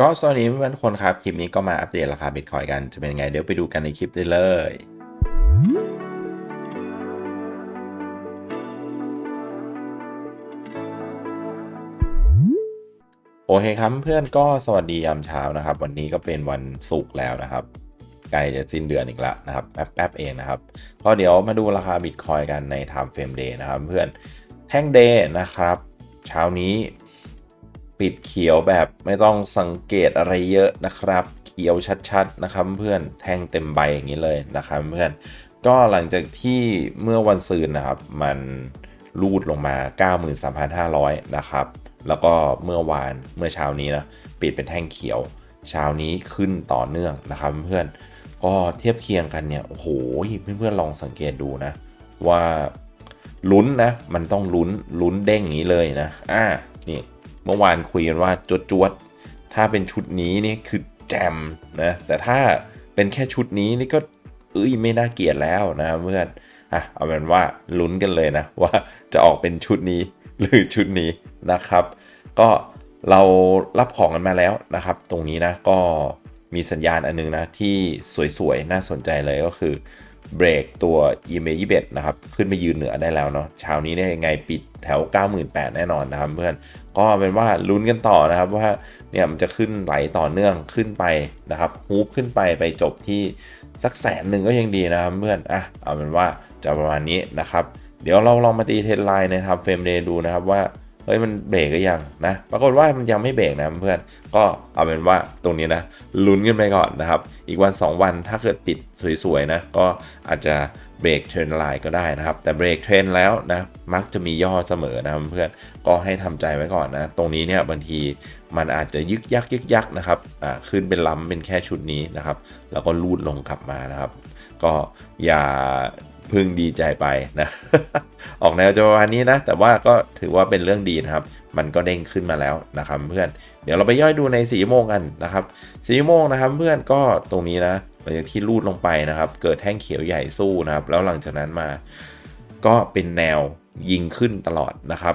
ก็สวัสดีเพื่อนทุกคนครับ คลิปนี้ก็มาอัปเดตราคาบิตคอยกันจะเป็นไงเดี๋ยวไปดูกันในคลิปได้เลยโอเคครับเพื่อนก็สวัสดียามเช้านะครับ วันนี้ก็เป็นวันศุกร์แล้วนะครับใกล้จะสิ้นเดือนอีกแล้วนะครับแป๊บๆเองนะครับก็เดี๋ยวมาดูราคาบิตคอยกันใน Time Frame Day นะครับ เพื่อนแท่งเดย์นะครับ เช้านี้ ปิดเขียวแบบไม่ต้องสังเกตอะไรเยอะนะครับ เขียวชัดๆนะครับเพื่อนแทงเต็มใบอย่างนี้เลยนะครับเพื่อนก็หลังจากที่เมื่อวันซืนนะครับ มันรูดลงมา 93,500 นะครับ แล้วก็เมื่อวานเมื่อเช้านี้นะปิดเป็นแท่งเขียวเช้านี้ขึ้นต่อเนื่องนะครับเพื่อนก็เทียบเคียงกันเนี่ยโอ้โหเพื่อนๆลองสังเกตดูนะ ว่าลุ้นนะ มันต้องลุ้นลุ้นเด้งอย่างนี้เลยนะอ่านี่ เมื่อวานคุยกันว่าจวดจวดๆถ้าเป็นชุดนี้นี่คือแจมนะแต่ถ้าเป็นแค่ชุดนี้นี่ก็เอ้ยไม่น่าเกลียดแล้วนะเพื่อนอะเอาเป็นว่าลุ้นกันเลยนะว่าจะออกเป็นชุดนี้หรือชุดนี้นะครับ ก็เรารับของกันมาแล้วนะครับ ตรงนี้นะก็มีสัญญาณอันนึงนะที่สวยๆ น่าสนใจเลยก็คือ เบรกตัว e m a 21นะครับ ขึ้นไปยืนเหนือได้แล้วเนาะเช้านี้เนี่ยยังไงปิดแถว 98,000 แน่นอนนะครับเพื่อนก็เป็นว่าลุ้นกันต่อนะครับว่าเนี่ยมันจะขึ้นไหลต่อเนื่องขึ้นไปนะครับฮูปขึ้นไปไปจบที่สักแสนหนึ่งก็ยังดีนะครับเพื่อนอะเอาเป็นว่าจะประมาณนี้นะครับ เดี๋ยวเราลองมาตีเทรนไลน์ในทำเฟรมเดย์ดูนะครับว่า เฮ้ยมันเบรกก็ยังนะปรากฏว่ามันยังไม่เบรกนะเพื่อนก็เอาเป็นว่าตรงนี้นะลุ้นกันไปก่อนนะครับ อีกวัน 2 วันถ้าเกิดปิดสวยๆนะก็อาจจะเบรกเทรนไลน์ก็ได้นะครับ แต่เบรกเทรนแล้วนะมักจะมีย่อเสมอนะเพื่อนก็ให้ทำใจไว้ก่อนนะตรงนี้เนี่ยบางทีมันอาจจะยึกยักยึกยักนะครับอ่าขึ้นเป็นล้ำเป็นแค่ชุดนี้นะครับ แล้วก็ลูดลงกลับมานะครับ ก็อย่า พึ่งดีใจไปนะ ออกแนวจะประมาณนี้นะ แต่ว่าก็ถือว่าเป็นเรื่องดีนะครับ มันก็เด้งขึ้นมาแล้วนะครับเพื่อน เดี๋ยวเราไปย่อยดูในสีโมงกันนะครับสีโมงนะครับเพื่อนก็ตรงนี้นะหลังจากที่ลูดลงไปนะครับ เกิดแท่งเขียวใหญ่สู้นะครับ แล้วหลังจากนั้นมาก็เป็นแนวยิงขึ้นตลอดนะครับ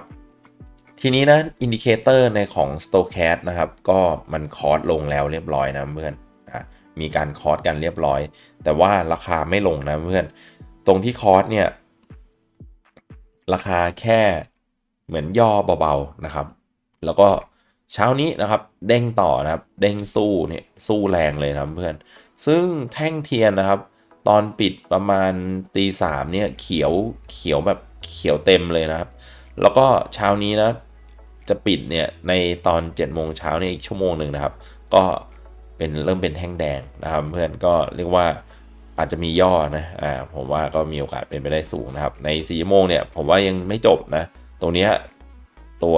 ทีนี้นะอินดิเคเตอร์ในของ s t o c a s t นะครับ ก็มันคอร์สลงแล้วเรียบร้อยนะเพื่อนมีการคอร์สกันเรียบร้อย แต่ว่าราคาไม่ลงนะเพื่อน ตรงที่คอร์สเนี่ย ราคาแค่เหมือนย่อเบาๆนะครับ แล้วก็เช้านี้นะครับ เด้งต่อนะครับ เด้งสู้เนี่ยสู้แรงเลยนะเพื่อน ซึ่งแท่งเทียนนะครับ ตอนปิดประมาณตีสามเนี่ยเขียวเขียวแบบเขียวเต็มเลยนะครับ แล้วก็เช้านี้นะจะปิดเนี่ยในตอน7จ็ดโมงเช้าเนี่ยอีกชั่วโมงหนึ่งนะครับ ก็เป็นเริ่มเป็นแท่งแดงนะครับ เพื่อนก็เรียกว่า อาจจะมีย่อนะอ่าผมว่าก็มีโอกาสเป็นไปได้สูงนะครับ ใน4ชั่วโมงเนี่ยผมว่ายังไม่จบนะ ตรงนี้ตัว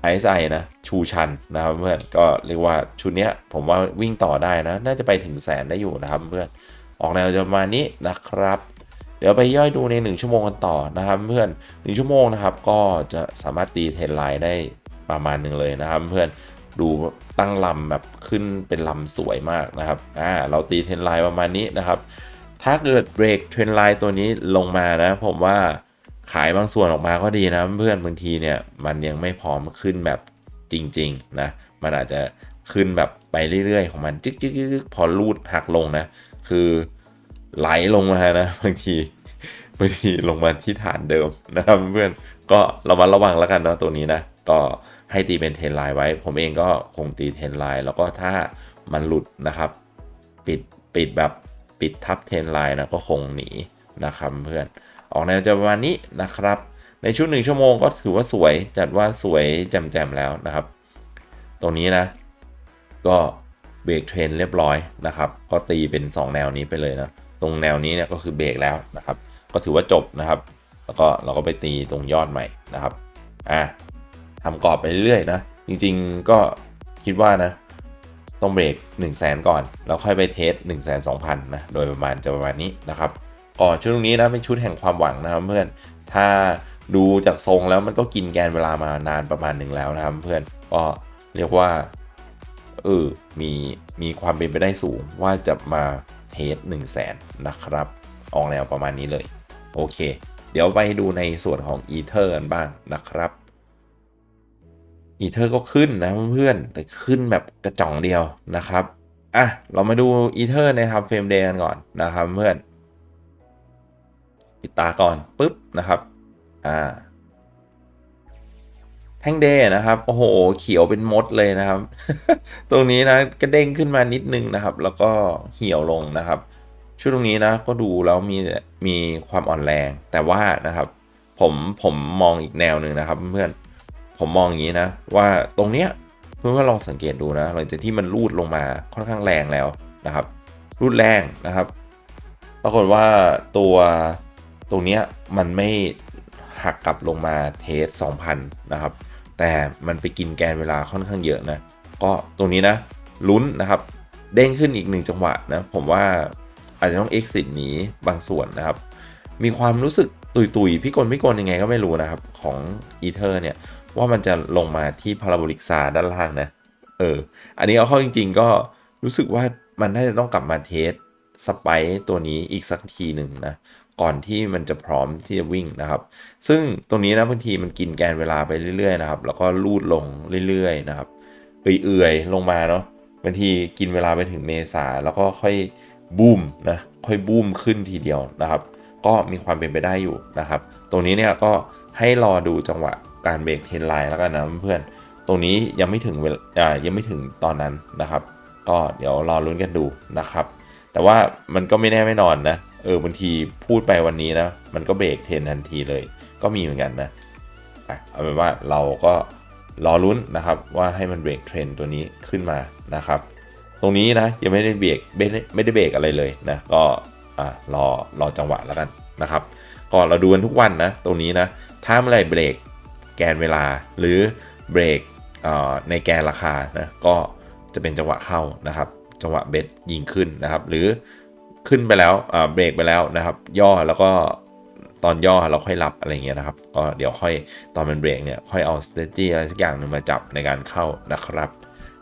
ไอซ์ไอนะชูชันนะครับเพื่อนก็เรียกว่าชุดนี้ผมว่าวิ่งต่อได้นะ น่าจะไปถึงแสนได้อยู่นะครับเพื่อนออกแนวจะประมาณนี้นะครับ เดี๋ยวไปย่อยดูใน 1 ชั่วโมงกันต่อนะครับเพื่อน1ชั่วโมงนะครับก็จะสามารถตีเทรนไลน์ได้ประมาณหนึ่งเลยนะครับเพื่อน ดูตั้งลำแบบขึ้นเป็นลำสวยมากนะครับอ่าเราตีเทรนไลน์ประมาณนี้นะครับ ถ้าเกิดเบรกเทรนไลน์ตัวนี้ลงมานะ ผมว่าขายบางส่วนออกมาก็ดีนะเพื่อนบางทีเนี่ยมันยังไม่พร้อมขึ้นแบบจริงๆนะมันอาจจะขึ้นแบบไปเรื่อยๆ ของมันจึ๊กๆพอรูดหักลงนะ คือไหลลงมานะบางทีบางทีลงมาที่ฐานเดิมนะครับเพื่อนก็ระมัดระวังแล้วกันเนาะตัวนี้นะก็ ให้ตีเป็นเทนไลน์ไว้ ผมเองก็คงตีเทนไลน์แล้วก็ถ้ามันหลุดนะครับ ปิดปิดแบบปิดทับเทนไลน์นะก็คงหนีนะครับเพื่อนออกแนวจะประมาณนี้นะครับ ในชุดหนึ่งชั่วโมงก็ถือว่าสวยจัดว่าสวยแจ่มๆแล้วนะครับ ตรงนี้นะ ก็เบรกเทรนเรียบร้อยนะครับ ก็ตีเป็น 2 แนวนี้ไปเลยนะ ตรงแนวนี้เนี่ยก็คือเบรกแล้วนะครับ ก็ถือว่าจบนะครับ แล้วก็เราก็ไปตีตรงยอดใหม่นะครับ อะ ทำกรอบไปเรื่อยๆนะ จริงๆก็คิดว่านะ ต้องเบรก 1 0 0 0 0แสนก่อน แล้วค่อยไปเทส1 2 0 0 0นะ โดยประมาณจะประมาณนี้นะครับก่อนชุดนี้นะเป็นชุดแห่งความหวังนะครับเพื่อน ถ้าดูจากทรงแล้วมันก็กินแกนเวลามานานประมาณหนึ่งแล้วนะครับเพื่อนก็เรียกว่าเออมีมีความเป็นไปได้สูงว่าจะมาเทส1 0 0 0 0แสนนะครับ ออกแนวประมาณนี้เลย โอเค เดี๋ยวไปดูในส่วนของอีเทอร์กันบ้างนะครับ อีเทอร์ก็ขึ้นนะเพื่อนๆแต่ขึ้นแบบกระจ่องเดียวนะครับอะเรามาดูอีเทอร์ในทำเฟรมเดย์กันก่อนนะครับเพื่อนปิดตาก่อนปุ๊บนะครับอ่าแท่งเดย์นะครับ โอ้โห เขียวเป็นมดเลยนะครับ ตรงนี้นะก็เด้งขึ้นมานิดนึงนะครับ แล้วก็เหี่ยวลงนะครับช่วงตรงนี้นะก็ดูแล้วมีมีความอ่อนแรงแต่ว่านะครับ ผมผมมองอีกแนวหนึ่งนะครับเพื่อน ผมมองอย่างนี้นะ ว่าตรงเนี้ยเพื่อนๆลองสังเกตดูนะหลังจากที่มันรูดลงมาค่อนข้างแรงแล้วนะครับ รูดแรงนะครับ ปรากฏว่าตัวตรงเนี้ยมันไม่หักกลับลงมาเทส2,000 นะครับ แต่มันไปกินแกนเวลาค่อนข้างเยอะนะ ก็ตรงนี้นะลุ้นนะครับ เด้งขึ้นอีกหนึ่งจังหวะนะ ผมว่าอาจจะต้อง exit หนีบางส่วนนะครับ มีความรู้สึกตุยตุยๆพี่กลพี่กลยังไงก็ไม่รู้นะครับ ของอีเทอร์เนี่ย ว่ามันจะลงมาที่พาราโบลิกซาด้านล่างนะ เออ อันนี้เอาเข้าจริง ๆ ก็รู้สึกว่ามันน่าจะต้องกลับมาเทสสไปร์ตัวนี้อีกสักทีหนึ่งนะ ก่อนที่มันจะพร้อมที่จะวิ่งนะครับ ซึ่งตรงนี้นะบางทีมันกินแกนเวลาไปเรื่อยๆนะครับ แล้วก็ลูดลงเรื่อยๆนะครับ เอื่อยๆลงมาเนาะ บางทีกินเวลาไปถึงเมษาแล้วก็ค่อยบูมนะ ค่อยบูมขึ้นทีเดียวนะครับ ก็มีความเป็นไปได้อยู่นะครับ ตรงนี้เนี่ยก็ให้รอดูจังหวะ การเบรกเทรนไลน์แล้วกันนะเพื่อนตรงนี้ยังไม่ถึงเวลาอ่ายังไม่ถึงตอนนั้นนะครับ ก็เดี๋ยวรอลุ้นกันดูนะครับ แต่ว่ามันก็ไม่แน่ไม่นอนนะเออบางทีพูดไปวันนี้นะมันก็เบรกเทรนทันทีเลย ก็มีเหมือนกันนะอะเอาเป็นว่าเราก็รอลุ้นนะครับว่าให้มันเบรกเทรนตัวนี้ขึ้นมานะครับ ตรงนี้นะยังไม่ได้เบรกไม่ได้ไม่ได้เบรกอะไรเลยนะก็อ่ารอรอจังหวะแล้วกันนะครับก็เราดูกันทุกวันนะตรงนี้นะถ้าเมื่อไรเบรก แกนเวลา หรือเบรกในแกนราคานะก็จะเป็นจังหวะเข้านะครับ จังหวะเบสยิงขึ้นนะครับ หรือขึ้นไปแล้วเบรกไปแล้วนะครับ ย่อแล้วก็ตอนย่อเราค่อยรับอะไรเงี้ยนะครับก็เดี๋ยวค่อยตอนมันเบรกเนี่ยค่อยเอาสเตจี้อะไรสักอย่างหนึ่งมาจับในการเข้านะครับ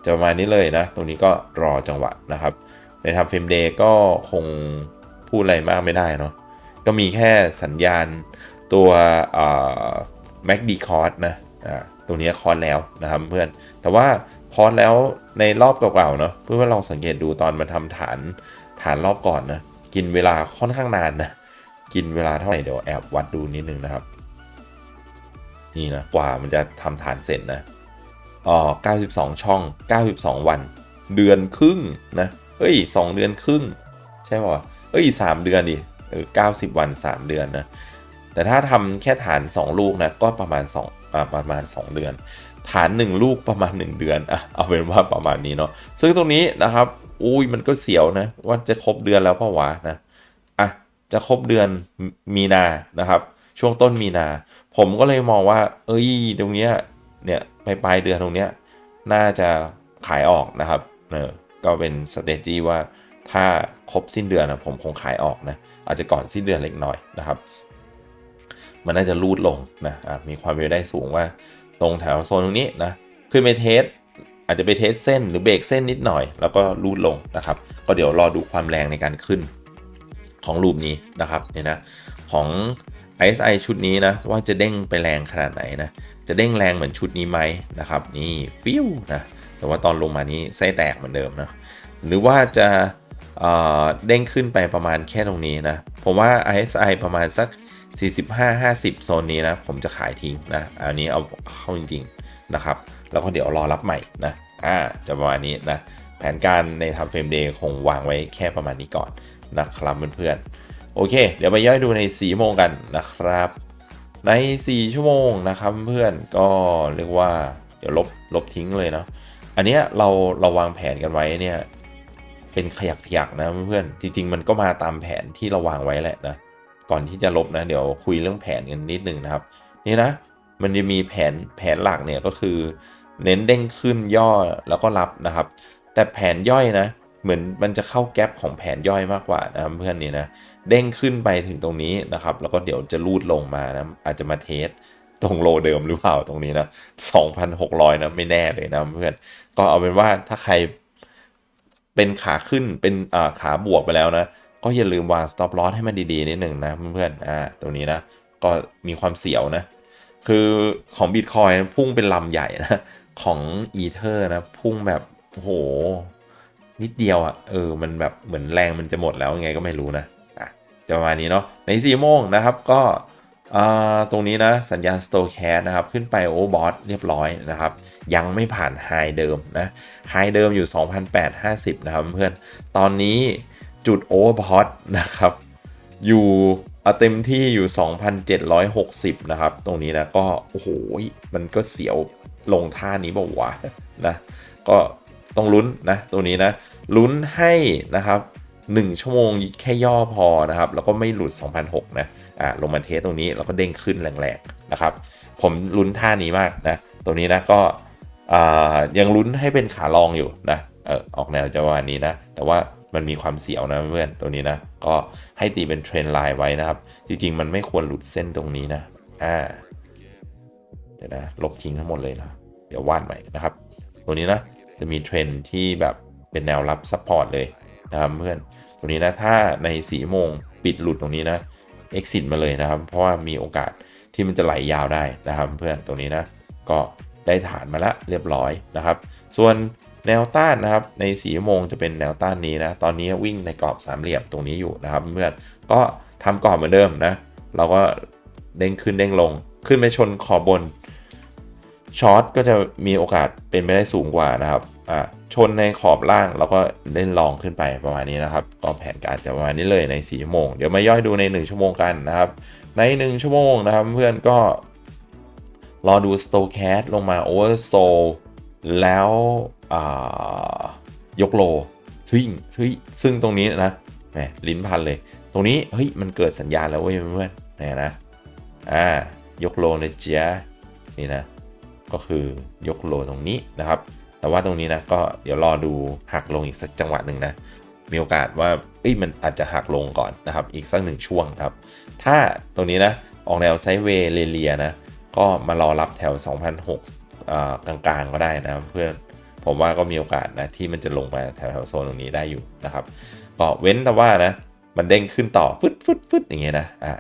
จะประมาณนี้เลยนะ ตรงนี้ก็รอจังหวะนะครับ ในทำเฟรมเดย์ก็คงพูดอะไรมากไม่ได้เนาะก็มีแค่สัญญาณตัวอ่อ MACD คอร์สนะอ่าตัวนี้คอร์สแล้วนะครับเพื่อน แต่ว่าคอร์สแล้วในรอบเก่าๆเนาะเพื่อนๆลองสังเกตดูตอนมาทำฐานฐานรอบก่อนนะกินเวลาค่อนข้างนานนะกินเวลาเท่าไหร่เดี๋ยวแอบวัดดูนิดนึงนะครับ นี่นะกว่ามันจะทำฐานเสร็จนะอ๋อ92 ช่อง 92 วัน เดือนครึ่งนะเฮ้ย 2 เดือนครึ่ง ใช่ป่ะเอ้ย 3 เดือนดิเออ90 วัน 3 เดือนนะ แต่ถ้าทำแค่ฐาน 2 ลูกนะก็ประมาณ2อ่าประมาณ 2 เดือน ฐาน 1 ลูกประมาณ 1 เดือนอะเอาเป็นว่าประมาณนี้เนาะซึ่งตรงนี้นะครับอุ้ยมันก็เสียวนะว่าจะครบเดือนแล้วเปล่าวะนะอะจะครบเดือนมีนานะครับ ช่วงต้นมีนา ผมก็เลยมองว่า เอ้ยตรงเนี้ยเนี่ยปลายปลายเดือนตรงเนี้ยน่าจะขายออกนะครับเออก็เป็นสเตจี้ว่าถ้าครบสิ้นเดือนนะผมคงขายออกนะอาจจะก่อนสิ้นเดือนเล็กน้อยนะครับ มันน่าจะรูดลงนะะมีความเป็นไปได้สูงว่าตรงแถวโซนตรงนี้นะขึ้นไปเทสอาจจะไปเทสเส้นหรือเบรกเส้นนิดหน่อย แล้วก็รูดลงนะครับ ก็เดี๋ยวรอดูความแรงในการขึ้นของรูปนี้นะครับเนี่ยนะของ ISI ชุดนี้นะว่าจะเด้งไปแรงขนาดไหนนะจะเด้งแรงเหมือนชุดนี้ไหมนะครับนี่ปิ้วนะแต่ว่าตอนลงมานี้ไส้แตกเหมือนเดิมนะหรือว่าจะเอ่อเด้งขึ้นไปประมาณแค่ตรงนี้นะผมว่า ISI ประมาณสัก 45-50 โซนนี้นะ ผมจะขายทิ้งนะ อันนี้เอาเข้าจริง ๆ นะครับ แล้วก็เดี๋ยวรอรับใหม่นะ อ่า จะประมาณนี้นะ แผนการในทำเฟรมเดย์คงวางไว้แค่ประมาณนี้ก่อนนะครับเพื่อนๆ โอเค เดี๋ยวไปย่อยดูใน4โมงกันนะครับ ใน 4 ชั่วโมงนะครับเพื่อนก็เรียกว่าเดี๋ยวลบลบทิ้งเลยเนาะ อันเนี้ยเราเราวางแผนกันไว้เนี่ยเป็นขยักขยักนะเพื่อนๆ จริง ๆ มันก็มาตามแผนที่เราวางไว้แหละนะ ก่อนที่จะลบนะเดี๋ยวคุยเรื่องแผนกันนิดนึงนะครับ นี่นะมันจะมีแผนแผนหลักเนี่ยก็คือ เน้นเด้งขึ้นย่อแล้วก็รับนะครับ แต่แผนย่อยนะ เหมือนมันจะเข้าแก๊ปของแผนย่อยมากกว่านะเพื่อนนี่นะเด้งขึ้นไปถึงตรงนี้นะครับ แล้วก็เดี๋ยวจะลูดลงมานะอาจจะมาเทสตรงโลเดิมหรือเปล่าตรงนี้นะ 2,600 นะไม่แน่เลยนะเพื่อน ก็เอาเป็นว่าถ้าใครเป็นขาขึ้นเป็นอ่าขาบวกไปแล้วนะ ก็อย่าลืมวาง stop loss ให้มันดีๆนิดหนึ่งนะเพื่อนๆอ่าตรงนี้นะ ก็มีความเสียวนะ คือของ Bitcoin พุ่งเป็นลำใหญ่นะ ของอีเทอร์นะ พุ่งแบบโหนิดเดียวอะ่ะเออมันแบบเหมือนแรงมันจะหมดแล้วไงก็ไม่รู้นะอะจะประมาณนี้เนาะใน4โมงนะครับก็อ่าตรงนี้นะสัญญาณสโตแคสนะครับ ขึ้นไปโอเบอทเรียบร้อยนะครับ ยังไม่ผ่านไฮเดิมนะไฮเดิมอยู่ 2,850 นะครับเพื่อน ตอนนี้ จุดโอเวอร์บอทนะครับ อยู่เอาเต็มที่อยู่ 2,760 นะครับ ตรงนี้นะก็ โอ้โห มันก็เสียวลงท่านี้บอกว่านะ ก็ต้องลุ้นนะตรงนี้นะ ลุ้นให้นะครับ 1 ชั่วโมงแค่ย่อพอนะครับ แล้วก็ไม่หลุด 2,006นะ อ่าลงมาเทสตรงนี้แล้วก็เด้งขึ้นแรงๆนะครับ ผมลุ้นท่านี้มากนะตรงนี้นะก็ยังลุ้นให้เป็นขาลองอยู่นะ เออออกแนวจะประมาณนี้นะ แต่ว่า มันมีความเสียวนะเพื่อนตัวนี้นะ ก็ให้ตีเป็นเทรนไลน์ไว้นะครับ จริง ๆ มันไม่ควรหลุดเส้นตรงนี้นะอ่าเดี๋ยวนะลบทิ้งทั้งหมดเลยนะ เดี๋ยววาดใหม่นะครับ ตัวนี้นะจะมีเทรนที่แบบเป็นแนวรับซัพพอร์ตเลยนะครับเพื่อนตัวนี้นะถ้าในสีโมงปิดหลุดตรงนี้นะ exit มาเลยนะครับ เพราะว่ามีโอกาสที่มันจะไหลยาวได้นะครับ เพื่อนตรงนี้นะ ก็ได้ฐานมาแล้วเรียบร้อยนะครับ ส่วน แนวต้านนะครับในสีโมงจะเป็นแนวต้านนี้นะตอนนี้วิ่งในกรอบสามเหลี่ยมตรงนี้อยู่นะครับเพื่อนก็ทำกรอบเหมือนเดิมนะเราก็เด้งขึ้นเด้งลง ขึ้นไปชนขอบบนช็อตก็จะมีโอกาสเป็นไปได้สูงกว่านะครับอ่าชนในขอบล่างแล้วก็เล่นลองขึ้นไปประมาณนี้นะครับก็แผนการจะประมาณนี้เลยใน4ชั่วโมงเดี๋ยวมาย่อยดูใน 1 ชั่วโมงกันนะครับ ใน 1 ชั่วโมงนะครับเพื่อนก็รอดูสโตแคสลงมาโอเวอร์โซ แล้วยกโลซึ่งซึ่งตรงนี้นะแหมลิ้นพันเลย ตรงนี้เฮ้ยมันเกิดสัญญาณแล้วเว้ยเพื่อนนี่นะอ่ายกโลนะเจ๊นี่นะก็คือยกโลตรงนี้นะครับ แต่ว่าตรงนี้นะก็เดี๋ยวรอดูหักลงอีกสักจังหวะหนึ่งนะมีโอกาสว่าเอ้ยมันอาจจะหักลงก่อนนะครับ อีกสักหนึ่งช่วงครับ ถ้าตรงนี้นะออกแนวไซด์เวย์เลียนะก็มารอรับแถว 2006 กลางๆก็ได้นะเพื่อนผมว่าก็มีโอกาสนะที่มันจะลงมาแถวๆโซนตรงนี้ได้อยู่นะครับ ก็เว้นแต่ว่านะมันเด้งขึ้นต่อฟึดฟึดฟึดอย่างเงี้ยนะอ่า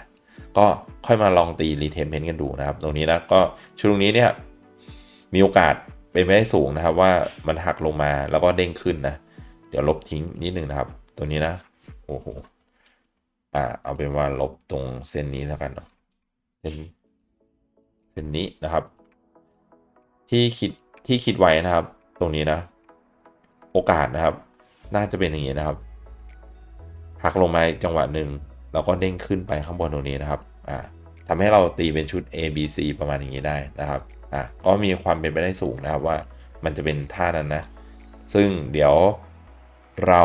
ก็ค่อยมาลองตีรีเทมเพนกันดูนะครับ ตรงนี้นะก็ช่วงนี้เนี่ยมีโอกาสเป็นไปได้สูงนะครับ ว่ามันหักลงมาแล้วก็เด้งขึ้นนะ เดี๋ยวลบทิ้งนิดนึงนะครับ ตัวนี้นะโอ้โหอ่าเอาเป็นว่าลบตรงเส้นนี้แล้วกันเนาะเส้นเส้นนี้นะครับ ที่คิดที่คิดไว้นะครับ ตรงนี้นะ โอกาสนะครับ น่าจะเป็นอย่างนี้นะครับหักลงมาจังหวะหนึ่งแล้วก็เด้งขึ้นไปข้างบนตรงนี้นะครับอ่าทำให้เราตีเป็นชุด A B C ประมาณอย่างนี้ได้นะครับอะก็มีความเป็นไปได้สูงนะครับว่ามันจะเป็นท่านั้นนะ ซึ่งเดี๋ยวเรา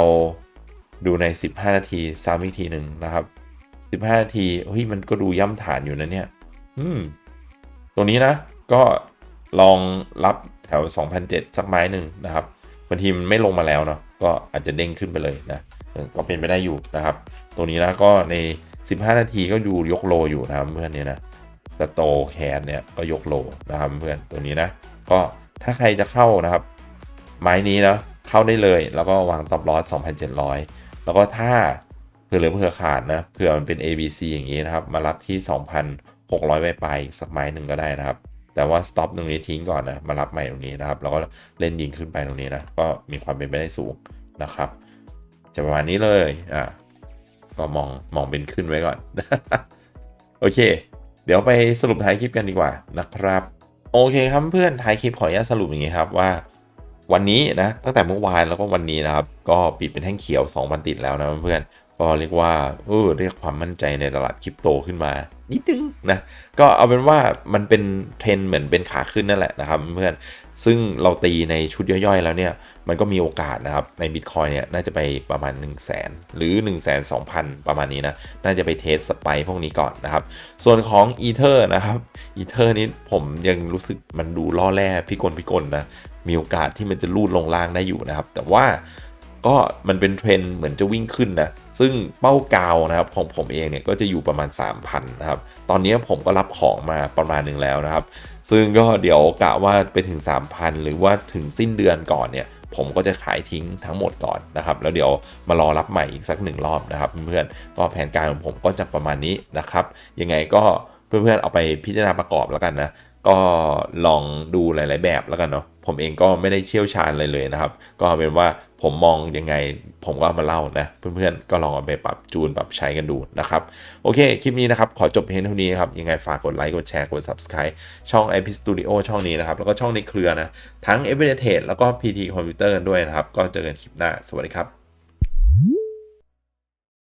ดูใน 15 นาทีซ้ำอีกทีหนึ่งนะครับ 15 นาทีเฮ้ยมันก็ดูย่ำฐานอยู่นะเนี่ย อืม ตรงนี้นะ ก็ ลองรับแถว 2,007 สักไม้หนึ่งนะครับบางทีมันไม่ลงมาแล้วเนาะก็อาจจะเด้งขึ้นไปเลยนะก็เป็นไปได้อยู่นะครับตรงนี้นะก็ใน 15 นาทีก็ดูยกโลอยู่นะครับเพื่อนเนี่ยนะสโตแคนเนี่ยก็ยกโลนะครับเพื่อนตัวนี้นะ ก็ถ้าใครจะเข้านะครับ ไม้นี้นะเข้าได้เลยแล้วก็วางต็อปลอส2,700 แล้วก็ถ้าเผื่อเหลือเผื่อขาดนะเผื่อมันเป็น ABC อย่างนี้นะครับ มารับที่ 2,600ไปไปสักไม้หนึ่งก็ได้นะครับ แต่ว่าสต็อปตรงนี้ทิ้งก่อนนะ มารับใหม่ตรงนี้นะครับ แล้วก็เล่นยิงขึ้นไปตรงนี้นะ ก็มีความเป็นไปได้สูงนะครับ จะประมาณนี้เลย อะก็มองมองเป็นขึ้นไว้ก่อน โอเค เดี๋ยวไปสรุปท้ายคลิปกันดีกว่านะครับ โอเคครับเพื่อนท้ายคลิปขออนุญาตสรุปอย่างนี้ครับว่า วันนี้นะ ตั้งแต่เมื่อวานแล้วก็วันนี้นะครับ ก็ปิดเป็นแท่งเขียว 2 วันติดแล้วนะเพื่อน ก็เรียกว่าเออเรียกความมั่นใจในตลาดคริปโตขึ้นมา นิดนึงนะก็เอาเป็นว่ามันเป็นเทรนเหมือนเป็นขาขึ้นนั่นแหละนะครับเพื่อนซึ่งเราตีในชุดย่อยๆ แล้วเนี่ยมันก็มีโอกาสนะครับใน Bitcoin เนี่ยน่าจะไปประมาณ 1 0 0 0 0แสนหรือ 1 2 0 0 0ประมาณนี้นะ น่าจะไปเทสสไปพวกนี้ก่อนนะครับ ส่วนของ Ether นะครับ Ether นี้ผมยังรู้สึกมันดูล่อแร่พิกลพิกลนะ มีโอกาสที่มันจะลูดลงล่างได้อยู่นะครับ แต่ว่าก็มันเป็นเทรนเหมือนจะวิ่งขึ้นนะ ซึ่งเป้ากาวนะครับของผมเองเนี่ยก็จะอยู่ประมาณ 3,000นะครับ ตอนนี้ผมก็รับของมาประมาณหนึ่งแล้วนะครับ ซึ่งก็เดี๋ยวกะว่าไปถึง 3,000 หรือว่าถึงสิ้นเดือนก่อนเนี่ยผมก็จะขายทิ้งทั้งหมดก่อนนะครับ แล้วเดี๋ยวมารอรับใหม่อีกสักหนึ่งรอบนะครับเพื่อนๆก็แผนการของผมก็จะประมาณนี้นะครับ ยังไงก็เพื่อนๆเอาไปพิจารณาประกอบแล้วกันนะก็ลองดูหลาย ๆ แบบแล้วกันเนาะผมเองก็ไม่ได้เชี่ยวชาญอะไรเลยนะครับ ก็เอาเป็นว่า ผมมองยังไงผมก็ามาเล่านะเพื่อนๆก็ลองเอาไปปรับจูนปรับใช้กันดูนะครับ โอเค คลิปนี้นะครับ ขอจบเพียงเท่านี้ครับ ยังไงฝากกดไลค์กดแชร์กด subscribe ช่อง IP Studio ช่องนี้นะครับ แล้วก็ช่องในเครือนะ ทั้ง e v e r y t a แล้วก็ PT Computer กันด้วยนะครับ ก็เจอกันคลิปหน้า สวัสดีครับ